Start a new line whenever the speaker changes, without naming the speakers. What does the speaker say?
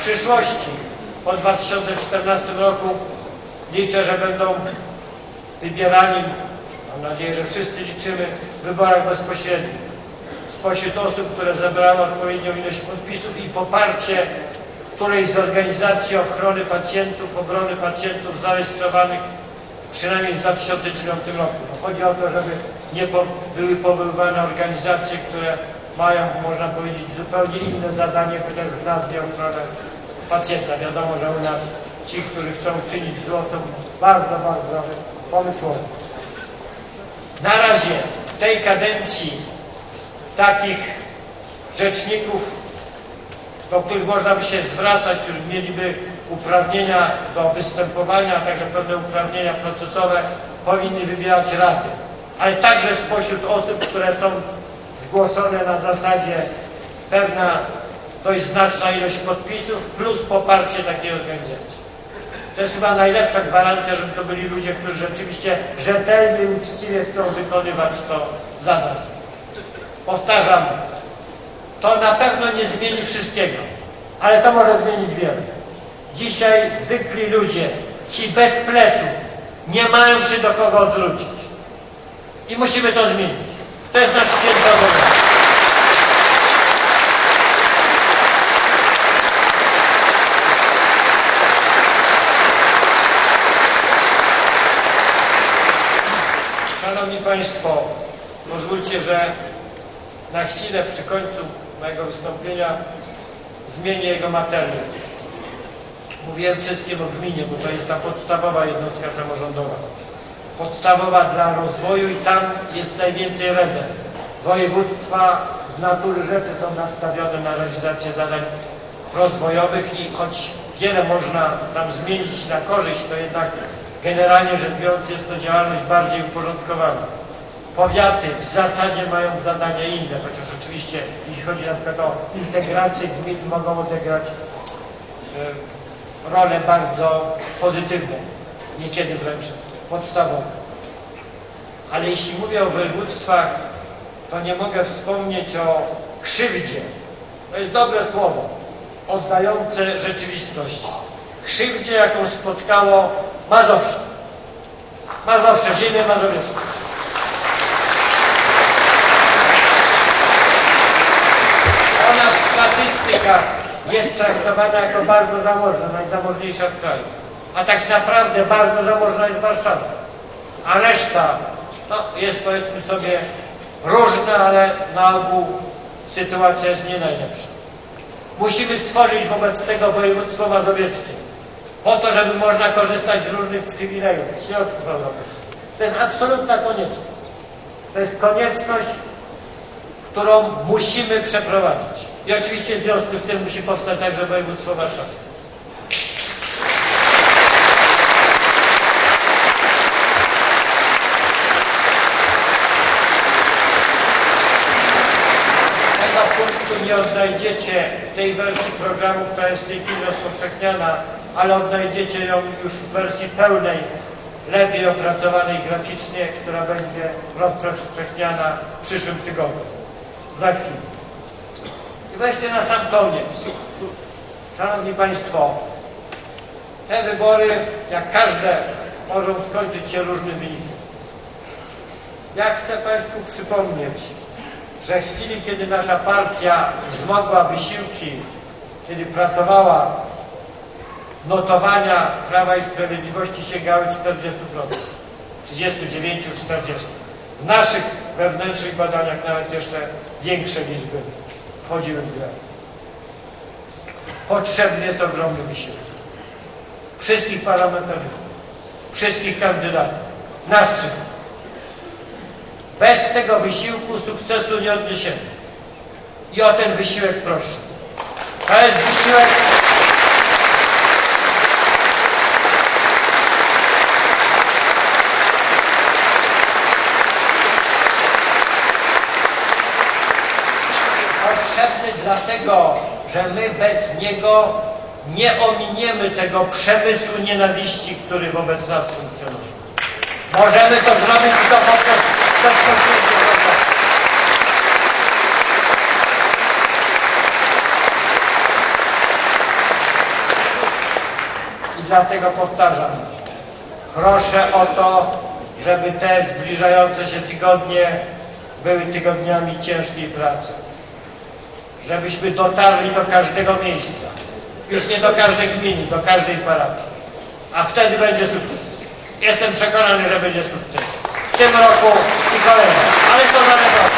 przyszłości, po 2014 roku liczę, że będą wybierani, mam nadzieję, że wszyscy liczymy, w wyborach bezpośrednich. Spośród osób, które zebrały odpowiednią ilość podpisów i poparcie którejś z organizacji ochrony pacjentów, obrony pacjentów zarejestrowanych przynajmniej w 2009 roku. Chodzi o to, żeby nie były powoływane organizacje, które mają, można powiedzieć, zupełnie inne zadanie, chociaż w nazwie ochronę pacjenta. Wiadomo, że u nas ci, którzy chcą czynić zło, są bardzo, bardzo pomysłowi. Na razie w tej kadencji takich rzeczników, do których można by się zwracać, którzy mieliby uprawnienia do występowania, a także pewne uprawnienia procesowe, powinny wybierać rady. Ale także spośród osób, które są zgłoszone na zasadzie pewna dość znaczna ilość podpisów plus poparcie takiej organizacji. To jest chyba najlepsza gwarancja, żeby to byli ludzie, którzy rzeczywiście rzetelnie i uczciwie chcą wykonywać to zadanie. Powtarzam, to na pewno nie zmieni wszystkiego, ale to może zmienić wiele. Dzisiaj zwykli ludzie, ci bez pleców, nie mają się do kogo odwrócić. I musimy to zmienić. To jest nasz święty. Szanowni Państwo, pozwólcie, że na chwilę przy końcu mojego wystąpienia zmienię jego materię. Mówiłem wszystkim o gminie, bo to jest ta podstawowa jednostka samorządowa. Podstawowa dla rozwoju i tam jest najwięcej rezerw. Województwa z natury rzeczy są nastawione na realizację zadań rozwojowych i choć wiele można tam zmienić na korzyść, to jednak generalnie rzecz biorąc jest to działalność bardziej uporządkowana. Powiaty w zasadzie mają zadania inne, chociaż oczywiście jeśli chodzi na przykład o integrację gmin mogą odegrać y, rolę bardzo pozytywną, niekiedy wręcz podstawową. Ale jeśli mówię o województwach, to nie mogę wspomnieć o krzywdzie. To jest dobre słowo, oddające rzeczywistość. Krzywdzie, jaką spotkało Mazowsze. Mazowsze, ziemię mazowiecką. Ona w statystykach jest traktowana jako bardzo zamożna, najzamożniejsza w kraju. A tak naprawdę bardzo zamożna jest Warszawa. A reszta no, jest powiedzmy sobie różna, ale na ogół sytuacja jest nie najlepsza. Musimy stworzyć wobec tego województwo mazowieckie po to, żeby można korzystać z różnych przywilejów, środków europejskich. To jest absolutna konieczność. To jest konieczność, którą musimy przeprowadzić. I oczywiście w związku z tym musi powstać także województwo warszawskie. Tego punktu nie odnajdziecie w tej wersji programu, która jest w tej chwili rozpowszechniana, ale odnajdziecie ją już w wersji pełnej, lepiej opracowanej graficznie, która będzie rozpowszechniana w przyszłym tygodniu. Za chwilę. I właśnie na sam koniec. Szanowni Państwo, te wybory, jak każde, mogą skończyć się różnym wynikiem. Ja chcę Państwu przypomnieć, że w chwili, kiedy nasza partia wzmogła wysiłki, kiedy pracowała, notowania Prawa i Sprawiedliwości sięgały 40%, 39, 40. W naszych wewnętrznych badaniach nawet jeszcze większe liczby wchodziły w grę. Potrzebny jest ogromny wysiłek. Wszystkich parlamentarzystów, wszystkich kandydatów, nas wszystkich. Bez tego wysiłku sukcesu nie odniesiemy. I o ten wysiłek proszę. To jest wysiłek potrzebny dlatego, że my bez niego nie ominiemy tego przemysłu nienawiści, który wobec nas funkcjonuje. Możemy to zrobić tylko dlatego powtarzam, proszę o to, żeby te zbliżające się tygodnie były tygodniami ciężkiej pracy. Żebyśmy dotarli do każdego miejsca. Już nie do każdej gminy, do każdej parafii. A wtedy będzie sukces. Jestem przekonany, że będzie sukces. W tym roku i kolejnym. Ale to zależy